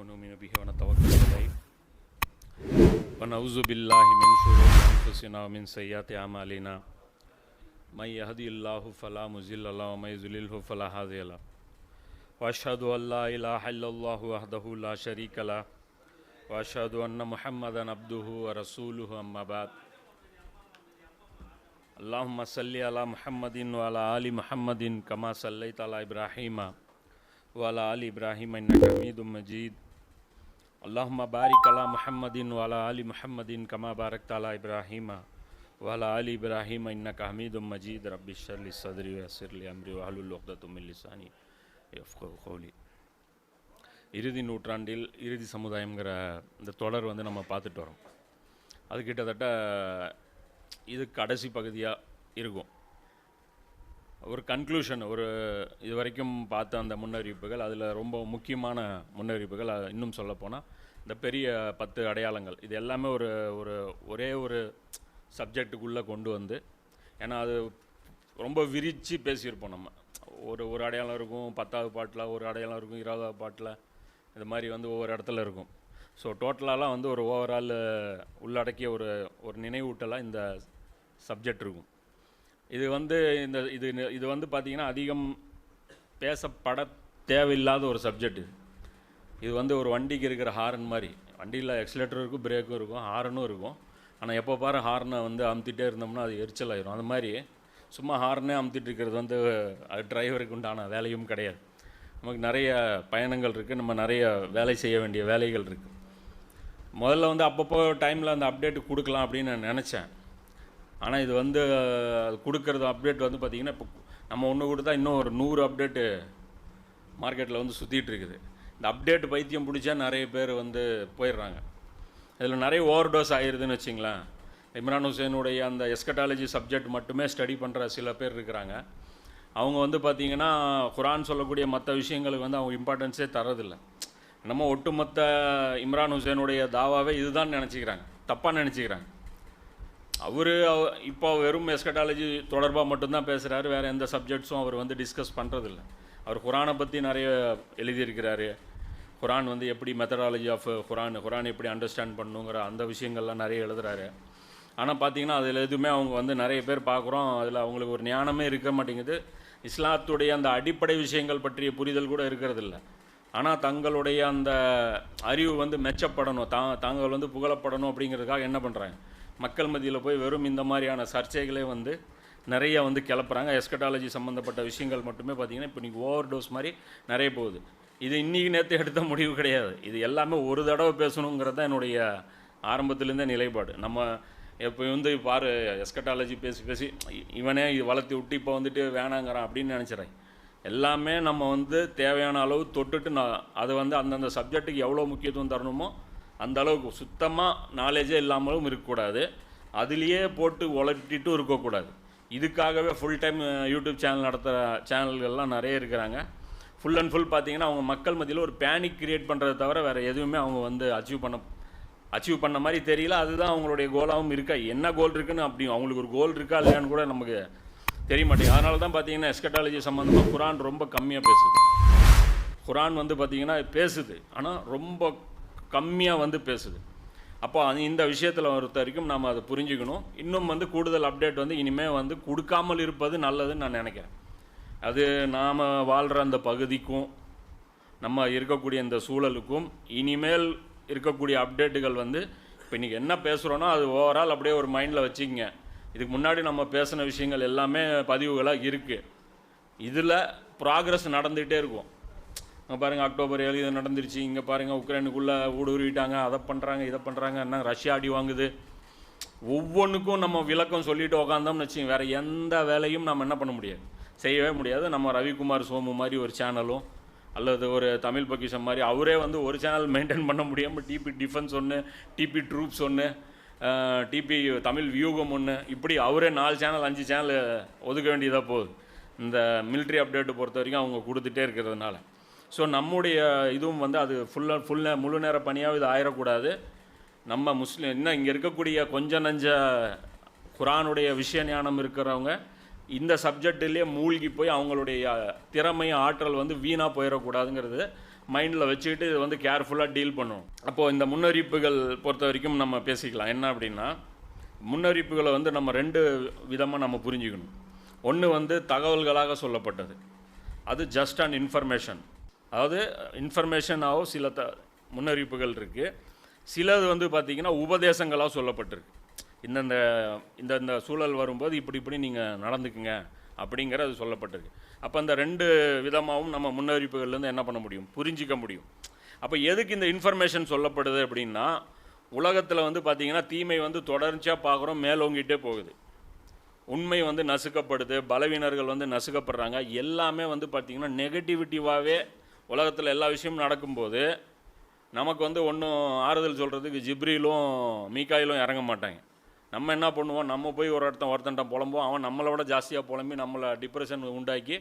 ونؤمن به ونتوكل عليه ونعوذ بالله من شرور أنفسنا ومن سيئات أعمالنا من يهدي الله فلا مضل له ومن يضلله فلا هادي له. وأشهد أن لا إله إلا الله وحده لا شريك له. وأشهد أن محمدا عبده ورسوله أما بعد. اللهم صل على محمد وعلى آل محمد كما صليت على إبراهيم وعلى آل إبراهيم إنك حميد مجيد அல்லாஹுமா பாரிக் அலா முஹம்மதின் வாலா அலி முஹம்மதின் கமா பாரக் தாலா இப்ராஹிமா வாலா அலி இப்ராஹிம் இன்னக் ஹமீதும் மஜீத் ரப்பி ஷர்லி சதுரி வசிர்லி அம்ரி வஹலுல் ஒக்தத்துமில்லிசானி கோலி இறுதி நூற்றாண்டில் இறுதி சமுதாயங்கிற இந்த தொடர் வந்து நம்ம பார்த்துட்டு வரோம். அது கிட்டத்தட்ட இது கடைசி பகுதியாக இருக்கும். ஒரு கன்க்ளூஷன் ஒரு இது வரைக்கும் பார்த்த அந்த முன்னறிவிப்புகள் அதில் ரொம்ப முக்கியமான முன்னறிவிப்புகள் இன்னும் சொல்லப்போனால் இந்த பெரிய பத்து அடையாளங்கள் இது எல்லாமே ஒரு ஒரு ஒரே ஒரு சப்ஜெக்ட்டுக்குள்ளே கொண்டு வந்து ஏன்னா அது ரொம்ப விரித்து பேசியிருப்போம் நம்ம. ஒரு ஒரு அடையாளம் இருக்கும் பத்தாவது பாட்டில் ஒரு அடையாளம் இருக்கும் இருபதாவது பாட்டில் இது மாதிரி வந்து ஒவ்வொரு இடத்துல இருக்கும். ஸோ டோட்டலாலாம் வந்து ஒரு ஓவரால் உள்ளடக்கிய ஒரு ஒரு நினைவூட்டலாக இந்த சப்ஜெக்ட் இருக்கும். இது வந்து இந்த இது இது வந்து பார்த்திங்கன்னா அதிகம் பேசப்பட தேவையில்லாத ஒரு சப்ஜெக்ட் இது. வந்து ஒரு வண்டிக்கு இருக்கிற ஹாரன் மாதிரி. வண்டியில் எக்ஸலேட்டரும் இருக்கும் பிரேக்கும் இருக்கும் ஹாரனும் இருக்கும். ஆனால் எப்போ பாரு ஹார்னை வந்து அமுத்திட்டே இருந்தோம்னா அது எரிச்சல் ஆயிரும் அந்த மாதிரி சும்மா ஹார்னே அமுத்திட்டு இருக்கிறது வந்து அது டிரைவருக்கு உண்டான வேலையும் கிடையாது. நமக்கு நிறைய பயணங்கள் இருக்குது நம்ம நிறைய வேலை செய்ய வேண்டிய வேலைகள் இருக்குது முதல்ல வந்து அப்பப்போ டைமில் அந்த அப்டேட் கொடுக்கலாம் அப்படின்னு நான் நினச்சேன். ஆனால் இது வந்து அது கொடுக்கறது அப்டேட் வந்து பார்த்திங்கன்னா இப்போ நம்ம ஒன்று கொடுத்தா இன்னும் ஒரு நூறு அப்டேட்டு மார்க்கெட்டில் வந்து சுற்றிட்டு இருக்குது. இந்த அப்டேட் பைத்தியம் பிடிச்சா நிறைய பேர் வந்து போயிடுறாங்க. இதில் நிறைய ஓவர் டோஸ் ஆயிடுதுன்னு வச்சிங்களேன். இம்ரான் ஹுசேனுடைய அந்த எஸ்கட்டாலஜி சப்ஜெக்ட் மட்டுமே ஸ்டடி பண்ணுற சில பேர் இருக்கிறாங்க. அவங்க வந்து பார்த்திங்கன்னா குரான் சொல்லக்கூடிய மற்ற விஷயங்களுக்கு வந்து அவங்க இம்பார்ட்டன்ஸே தரதில்லை நம்ம ஒட்டுமொத்த இம்ரான் ஹுசேனுடைய தாவாவே இதுதான் நினச்சிக்கிறாங்க. தப்பாக நினச்சிக்கிறாங்க. அவர் இப்போ வெறும் எஸ்கட்டாலஜி தொடர்பாக மட்டும்தான் பேசுகிறாரு வேறு எந்த சப்ஜெக்ட்ஸும் அவர் வந்து டிஸ்கஸ் பண்ணுறதில்ல அவர் குரானை பற்றி நிறைய எழுதியிருக்கிறாரு. குரான் வந்து எப்படி மெத்தடாலஜி ஆஃப் குரான் குரான் எப்படி அண்டர்ஸ்டாண்ட் பண்ணுங்கிற அந்த விஷயங்கள்லாம் நிறைய எழுதுகிறாரு ஆனால் பார்த்தீங்கன்னா அதில் எதுவுமே அவங்க வந்து நிறைய பேர் பார்க்குறோம் அதில் அவங்களுக்கு ஒரு ஞானமே இருக்க மாட்டேங்குது. இஸ்லாத்துடைய அந்த அடிப்படை விஷயங்கள் பற்றிய புரிதல் கூட இருக்கிறதில்ல. ஆனால் தங்களுடைய அந்த அறிவு வந்து மெச்சப்படணும். தா தாங்கள் வந்து புகழப்படணும் அப்படிங்கிறதுக்காக என்ன பண்ணுறாங்க மக்கள் மத்தியில் போய் வெறும் இந்த மாதிரியான சர்ச்சைகளே வந்து நிறைய வந்து கிளப்புறாங்க. எஸ்கட்டாலஜி சம்மந்தப்பட்ட விஷயங்கள் மட்டுமே பார்த்தீங்கன்னா இப்போ நீங்கள் ஓவர் டோஸ் மாதிரி நிறைய போகுது. இது இன்றைக்கி நேற்று எடுத்த முடிவு கிடையாது. இது எல்லாமே ஒரு தடவை பேசணுங்கிறது தான் என்னுடைய ஆரம்பத்துலேருந்தே நிலைப்பாடு. நம்ம இப்போ வந்து பாரு எஸ்கட்டாலஜி பேசி பேசி இவனே இது வளர்த்தி விட்டு இப்போ வந்துட்டு வேணாங்கிறான் அப்படின்னு நினச்சிட்றேன் எல்லாமே நம்ம வந்து தேவையான அளவு தொட்டுட்டு நான் அதை வந்து அந்தந்த சப்ஜெக்ட்டுக்கு எவ்வளோ முக்கியத்துவம் தரணுமோ அந்த அளவுக்கு சுத்தமாக நாலேஜே இல்லாமலும் இருக்கக்கூடாது. அதுலேயே போட்டு உழட்டிட்டும் இருக்கக்கூடாது. இதுக்காகவே ஃபுல் டைம் யூடியூப் சேனல் நடத்துகிற சேனல்கள்லாம் நிறைய இருக்கிறாங்க. ஃபுல் அண்ட் ஃபுல் பார்த்தீங்கன்னா அவங்க மக்கள் மத்தியில் ஒரு பேனிக் கிரியேட் பண்ணுறதை தவிர வேறு எதுவுமே அவங்க வந்து அச்சீவ் பண்ண அச்சீவ் பண்ண மாதிரி தெரியல. அதுதான் அவங்களுடைய கோலாகவும் இருக்கா? என்ன கோல் இருக்குன்னு அப்படி அவங்களுக்கு ஒரு கோல் இருக்கா இல்லையான்னு கூட நமக்கு தெரிய மாட்டேங்குது. அதனால தான் பார்த்தீங்கன்னா எஸ்கட்டாலஜி சம்மந்தமாக குரான் ரொம்ப கம்மியாக பேசுது. குரான் வந்து பார்த்தீங்கன்னா பேசுது. ஆனால் ரொம்ப கம்மியாக வந்து பேசுது. அப்போ அது இந்த விஷயத்தில் பொறுத்த வரைக்கும் நம்ம அதை புரிஞ்சுக்கணும். இன்னும் வந்து கூடுதல் அப்டேட் வந்து இனிமேல் வந்து கொடுக்காமல் இருப்பது நல்லதுன்னு நான் நினைக்கிறேன். அது நாம் வாழ்கிற அந்த பகுதிக்கும் நம்ம இருக்கக்கூடிய இந்த சூழலுக்கும் இனிமேல் இருக்கக்கூடிய அப்டேட்டுகள் வந்து இப்போ இன்றைக்கி என்ன பேசுகிறோன்னா அது ஓவரால் அப்படியே ஒரு மைண்டில் வச்சுக்கங்க. இதுக்கு முன்னாடி நம்ம பேசின விஷயங்கள் எல்லாமே பதிவுகளாக இருக்குது இதில் ப்ராக்ரஸ் நடந்துகிட்டே இருக்கும். அங்கே பாருங்கள் அக்டோபர் ஏழு இது நடந்துருச்சு. இங்கே பாருங்கள் உக்ரைனுக்குள்ளே ஊடுருவிட்டாங்க. அதை பண்ணுறாங்க இதை பண்ணுறாங்க என்ன ரஷ்யா அடி வாங்குது. ஒவ்வொன்றுக்கும் நம்ம விளக்கம் சொல்லிட்டு உக்காந்தோம்னு வச்சுங்க வேறு எந்த வேலையும் நம்ம என்ன பண்ண முடியாது. செய்யவே முடியாது. நம்ம ரவிக்குமார் சோமு மாதிரி ஒரு சேனலும் அல்லது ஒரு தமிழ் பொக்கிஷம் மாதிரி அவரே வந்து ஒரு சேனல் மெயின்டைன் பண்ண முடியாமல் டிபி டிஃபென்ஸ் ஒன்று டிபி ட்ரூப்ஸ் ஒன்று டிபி தமிழ் வியூகம் ஒன்று இப்படி அவரே நாலு சேனல் அஞ்சு சேனல் ஒதுக்க வேண்டியதாக போகுது. இந்த மிலிட்ரி அப்டேட்டை பொறுத்த வரைக்கும் அவங்க கொடுத்துட்டே இருக்கிறதுனால. ஸோ நம்முடைய இதுவும் வந்து அது ஃபுல்லாக ஃபுல் முழு நேர பணியாக இது ஆயிடக்கூடாது நம்ம முஸ்லீம் இன்னும் இங்கே இருக்கக்கூடிய கொஞ்ச நஞ்ச குரானுடைய விஷய ஞானம் இருக்கிறவங்க இந்த சப்ஜெக்டிலே மூழ்கி போய் அவங்களுடைய திறமை ஆற்றல் வந்து வீணாக போயிடக்கூடாதுங்கிறது மைண்டில் வச்சுக்கிட்டு இது வந்து கேர்ஃபுல்லாக டீல் பண்ணணும் அப்போது இந்த முன்னறிவிப்புகள் பொறுத்த வரைக்கும் நம்ம பேசிக்கலாம். என்ன அப்படின்னா முன்னறிவிப்புகளை வந்து நம்ம ரெண்டு விதமாக நம்ம புரிஞ்சுக்கணும். ஒன்று வந்து தகவல்களாக சொல்லப்பட்டது. அது ஜஸ்ட் அண்ட் இன்ஃபர்மேஷன் அதாவது இன்ஃபர்மேஷனாகவும் சில த முன்னறிவிப்புகள் இருக்குது சிலது வந்து பார்த்திங்கன்னா உபதேசங்களாக சொல்லப்பட்டிருக்கு. இந்தந்த இந்தந்த சூழல் வரும்போது இப்படி இப்படி நீங்கள் நடந்துக்குங்க அப்படிங்கிறது சொல்லப்பட்டிருக்கு. அப்போ அந்த ரெண்டு விதமாகவும் நம்ம முன்னறிவிப்புகள்லேருந்து என்ன பண்ண முடியும்? புரிஞ்சிக்க முடியும். அப்போ எதுக்கு இந்த இன்ஃபர்மேஷன் சொல்லப்படுது அப்படின்னா உலகத்தில் வந்து பார்த்திங்கன்னா தீமை வந்து தொடர்ச்சியாக பார்க்குறோம் மேலோங்கிட்டே போகுது. உண்மை வந்து நசுக்கப்படுது பலவீனர்கள் வந்து நசுக்கப்படுறாங்க எல்லாமே வந்து பார்த்திங்கன்னா நெகட்டிவிட்டிவாகவே உலகத்தில் எல்லா விஷயமும் நடக்கும்போது நமக்கு வந்து ஒன்றும் ஆறுதல் சொல்கிறதுக்கு ஜிப்ரிலும் மீக்காயிலும் இறங்க மாட்டாங்க. நம்ம என்ன பண்ணுவோம்? நம்ம போய் ஒரு இடத்த ஒருத்தன்ட்ட புலம்போம் அவன் நம்மளை விட ஜாஸ்தியாக புலம்பி நம்மளை டிப்ரெஷன் உண்டாக்கி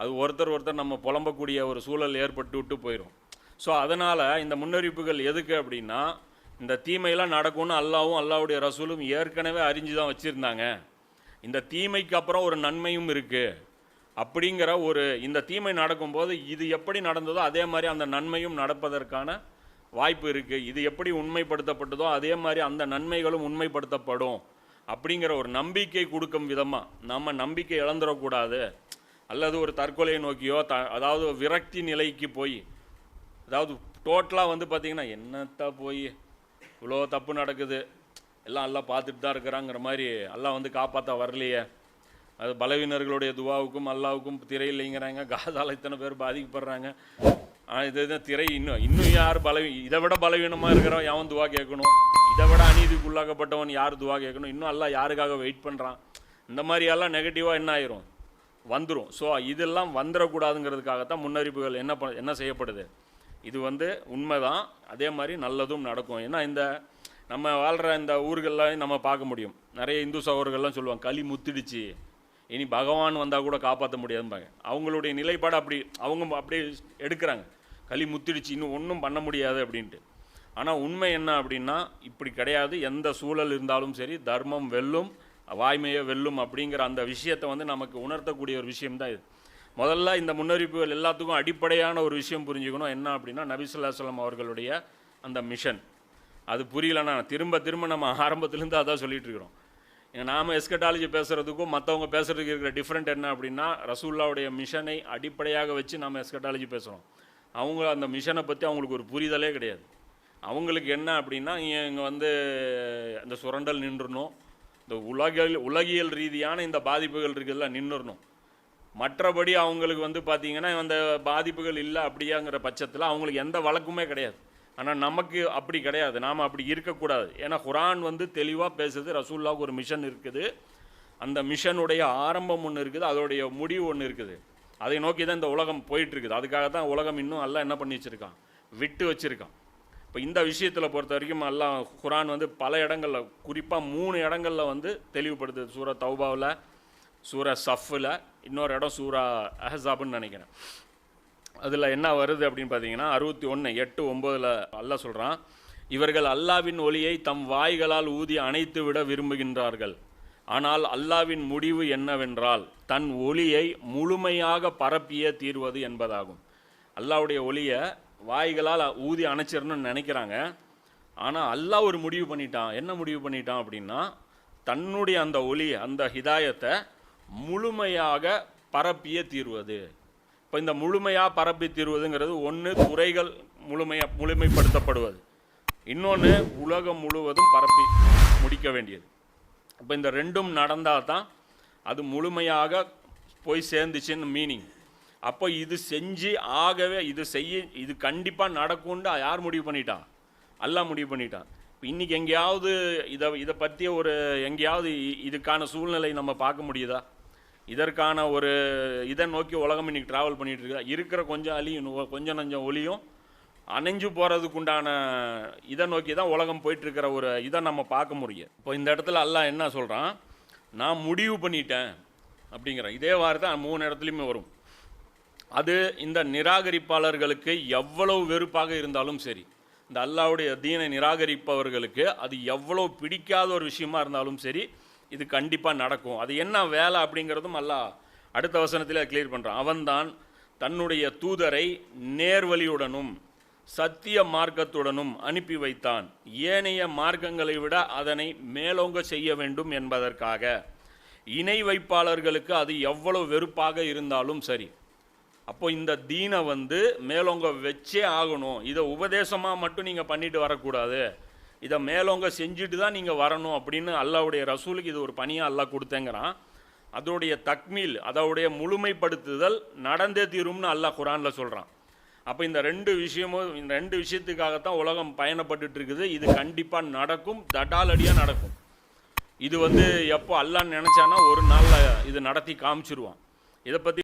அது ஒருத்தர் ஒருத்தர் நம்ம புலம்பக்கூடிய ஒரு சூழல் ஏற்பட்டு விட்டு போயிடும் ஸோ அதனால் இந்த முன்னறிவிப்புகள் எதுக்கு அப்படின்னா இந்த தீமையெல்லாம் நடக்கும்னு அல்லாவும் அல்லாவுடைய ரசூலும் ஏற்கனவே அறிஞ்சு தான் வச்சுருந்தாங்க. இந்த தீமைக்கு அப்புறம் ஒரு நன்மையும் இருக்குது அப்படிங்கிற ஒரு இந்த தீமை நடக்கும்போது இது எப்படி நடந்ததோ அதே மாதிரி அந்த நன்மையும் நடப்பதற்கான வாய்ப்பு இருக்குது இது எப்படி உண்மைப்படுத்தப்பட்டதோ அதே மாதிரி அந்த நன்மைகளும் உண்மைப்படுத்தப்படும் அப்படிங்கிற ஒரு நம்பிக்கை கொடுக்கும் விதமாக நம்ம நம்பிக்கை இழந்துடக்கூடாது. அல்லது ஒரு தற்கொலையை நோக்கியோ த அதாவது விரக்தி நிலைக்கு போய் அதாவது டோட்டலாக வந்து பார்த்திங்கன்னா என்னத்த போய் இவ்வளோ தப்பு நடக்குது எல்லாம் எல்லாம் பார்த்துட்டு தான் இருக்கிறாங்கிற மாதிரி எல்லாம் வந்து காப்பாற்ற வரலையே. அது பலவீனர்களுடைய துவாவுக்கும் அல்லாவுக்கும் திரை இல்லைங்கிறாங்க. காதால் இத்தனை பேர் பாதிக்கப்படுறாங்க. ஆனால் இது திரை இன்னும். இன்னும் யார் பலவீ இதை விட பலவீனமாக இருக்கிறவன் எவன் துவா கேட்கணும்? இதை விட அநீதிக்குள்ளாக்கப்பட்டவன் யார் துவா கேட்கணும்? இன்னும் எல்லாம் யாருக்காக வெயிட் பண்ணுறான் இந்த மாதிரியெல்லாம் நெகட்டிவாக என்ன ஆயிரும்? வந்துடும் ஸோ இதெல்லாம் வந்துடக்கூடாதுங்கிறதுக்காகத்தான் முன்னறிப்புகள் என்ன ப என்ன செய்யப்படுது? இது வந்து உண்மைதான். அதே மாதிரி நல்லதும் நடக்கும். ஏன்னா இந்த நம்ம வாழ்கிற இந்த ஊர்களில் நம்ம பார்க்க முடியும். நிறைய இந்து சகோதரர்கள்லாம் சொல்லுவாங்க களி முத்திடுச்சு. இனி பகவான் வந்தால் கூட காப்பாற்ற முடியாதும்பாங்க. அவங்களுடைய நிலைப்பாடு அப்படி அவங்க அப்படியே எடுக்கிறாங்க. களி முத்திடுச்சு இன்னும் ஒன்றும் பண்ண முடியாது அப்படின்ட்டு. ஆனால் உண்மை என்ன அப்படின்னா இப்படி கிடையாது. எந்த சூழல் இருந்தாலும் சரி தர்மம் வெல்லும் வாய்மையை வெல்லும் அப்படிங்கிற அந்த விஷயத்தை வந்து நமக்கு உணர்த்தக்கூடிய ஒரு விஷயம்தான் இது. முதல்ல இந்த முன்னறிவிப்புகள் எல்லாத்துக்கும் அடிப்படையான ஒரு விஷயம் புரிஞ்சுக்கணும். என்ன அப்படின்னா நபிசுல்லாஸ்லாம் அவர்களுடைய அந்த மிஷன். அது புரியலன்னா திரும்ப திரும்ப நம்ம ஆரம்பத்துலேருந்து அதான் சொல்லிட்டு இருக்கிறோம். நாம் எஸ்கட்டாலஜி பேசுகிறதுக்கும் மற்றவங்க பேசுகிறதுக்கு இருக்கிற டிஃப்ரெண்ட் என்ன அப்படின்னா ரசூல்லாவுடைய மிஷனை அடிப்படையாக வச்சு நம்ம எஸ்கட்டாலஜி பேசுகிறோம் அவங்க அந்த மிஷனை பற்றி அவங்களுக்கு ஒரு புரிதலே கிடையாது. அவங்களுக்கு என்ன அப்படின்னா இங்கே வந்து அந்த சுரண்டல் நின்றுணும். இந்த உலகியல் உலகியல் ரீதியான இந்த பாதிப்புகள் இருக்குதுல நின்றுடணும் மற்றபடி அவங்களுக்கு வந்து பார்த்திங்கன்னா அந்த பாதிப்புகள் இல்லை அப்படியாங்கிற பட்சத்தில் அவங்களுக்கு எந்த வழக்குமே கிடையாது. ஆனால் நமக்கு அப்படி கிடையாது. நாம் அப்படி இருக்கக்கூடாது. ஏன்னா குரான் வந்து தெளிவாக பேசுது. ரசூல்லாவுக்கு ஒரு மிஷன் இருக்குது. அந்த மிஷனுடைய ஆரம்பம் ஒன்று இருக்குது. அதோடைய முடிவு ஒன்று இருக்குது. அதை நோக்கி தான் இந்த உலகம் போயிட்டுருக்குது. அதுக்காக தான் உலகம் இன்னும் எல்லாம் என்ன பண்ணி வச்சுருக்கான்? விட்டு வச்சுருக்கான். இப்போ இந்த விஷயத்தில் பொறுத்த வரைக்கும் எல்லாம் குரான் வந்து பல இடங்களில் குறிப்பாக மூணு இடங்களில் வந்து தெளிவுபடுத்துது. சூரா தௌபாவில் சூரா சஃப்பில் இன்னொரு இடம் சூரா அஹசாப்னு நினைக்கிறேன். அதில் என்ன வருது அப்படின்னு பார்த்தீங்கன்னா அறுபத்தி ஒன்று எட்டு ஒம்போதில் அல்ல சொல்கிறான் இவர்கள் அல்லாவின் ஒளியை தம் வாய்களால் ஊதி அணைத்து விட விரும்புகின்றார்கள். ஆனால் அல்லாவின் முடிவு என்னவென்றால் தன் ஒளியை முழுமையாக பரப்பிய தீர்வது என்பதாகும். அல்லாவுடைய ஒளியை வாய்களால் ஊதி அணைச்சிடணும்னு நினைக்கிறாங்க. ஆனால் அல்லாஹ் ஒரு முடிவு பண்ணிட்டான். என்ன முடிவு பண்ணிட்டான் அப்படின்னா தன்னுடைய அந்த ஒளி அந்த ஹிதாயத்தை முழுமையாக பரப்பிய தீர்வது. இப்போ இந்த முழுமையாக பரப்பி தீர்வதுங்கிறது ஒன்று துறைகள் முழுமையாக முழுமைப்படுத்தப்படுவது. இன்னொன்று உலகம் முழுவதும் பரப்பி முடிக்க வேண்டியது. இப்போ இந்த ரெண்டும் நடந்தால் தான் அது முழுமையாக போய் சேர்ந்துச்சுன்னு மீனிங் அப்போ இது செஞ்சு ஆகவே இது செய்ய இது கண்டிப்பாக நடக்கும்னு யார் முடிவு பண்ணிட்டான் எல்லாம் முடிவு பண்ணிட்டான் இப்போ இன்றைக்கி எங்கேயாவது இதை இதை பற்றிய ஒரு எங்கேயாவது இ- இதுக்கான சூழ்நிலை நம்ம பார்க்க முடியுதா? இதற்கான ஒரு இதை நோக்கி உலகம் இன்றைக்கி ட்ராவல் பண்ணிகிட்டு இருக்கா இருக்கிற கொஞ்சம் அழியும் கொஞ்சம் நஞ்சம் ஒளியும் அணைஞ்சு போகிறதுக்குண்டான இதை நோக்கி தான் உலகம் போயிட்டுருக்கிற ஒரு இதை நம்ம பார்க்க முடியும். இப்போ இந்த இடத்துல அல்லாஹ் என்ன சொல்கிறான் நான் முடிவு பண்ணிட்டேன் அப்படிங்கிறேன். இதே வார்த்தை மூணு இடத்துலையுமே வரும். அது இந்த நிராகரிப்பாளர்களுக்கு எவ்வளவு வெறுப்பாக இருந்தாலும் சரி இந்த அல்லாவுடைய தீனை நிராகரிப்பவர்களுக்கு அது எவ்வளோ பிடிக்காத ஒரு விஷயமா இருந்தாலும் சரி இது கண்டிப்பாக நடக்கும். அது என்ன வேலை அப்படிங்கிறதும் அல்ல அடுத்த வசனத்தில் கிளியர் பண்ணுறான் அவன்தான் தன்னுடைய தூதரை நேர்வழியுடனும் சத்திய மார்க்கத்துடனும் அனுப்பி வைத்தான். ஏனைய மார்க்கங்களை விட அதனை மேலோங்க செய்ய வேண்டும் என்பதற்காக. இணை வைப்பாளர்களுக்கு அது எவ்வளவு வெறுப்பாக இருந்தாலும் சரி. அப்போ இந்த தீனை வந்து மேலோங்க வச்சே ஆகணும். இதை உபதேசமாக மட்டும் நீங்கள் பண்ணிட்டு வரக்கூடாது. இதை மேலோங்க செஞ்சுட்டு தான் நீங்கள் வரணும் அப்படின்னு அல்லாவுடைய ரசூலுக்கு இது ஒரு பணியாக அல்லாஹ் கொடுத்தேங்கிறான். அதோடைய தக்மீல் அதோடைய முழுமைப்படுத்துதல் நடந்தே தீரும்னு அல்லாஹ் குரானில் சொல்கிறான் அப்போ இந்த ரெண்டு விஷயமும் இந்த ரெண்டு விஷயத்துக்காகத்தான் உலகம் பயணப்பட்டுட்டு இருக்குது இது கண்டிப்பாக நடக்கும் தடாலடியாக நடக்கும். இது வந்து எப்போ அல்லான்னு நினச்சானா ஒரு நாளில் இது நடத்தி காமிச்சிருவான். இதை பற்றி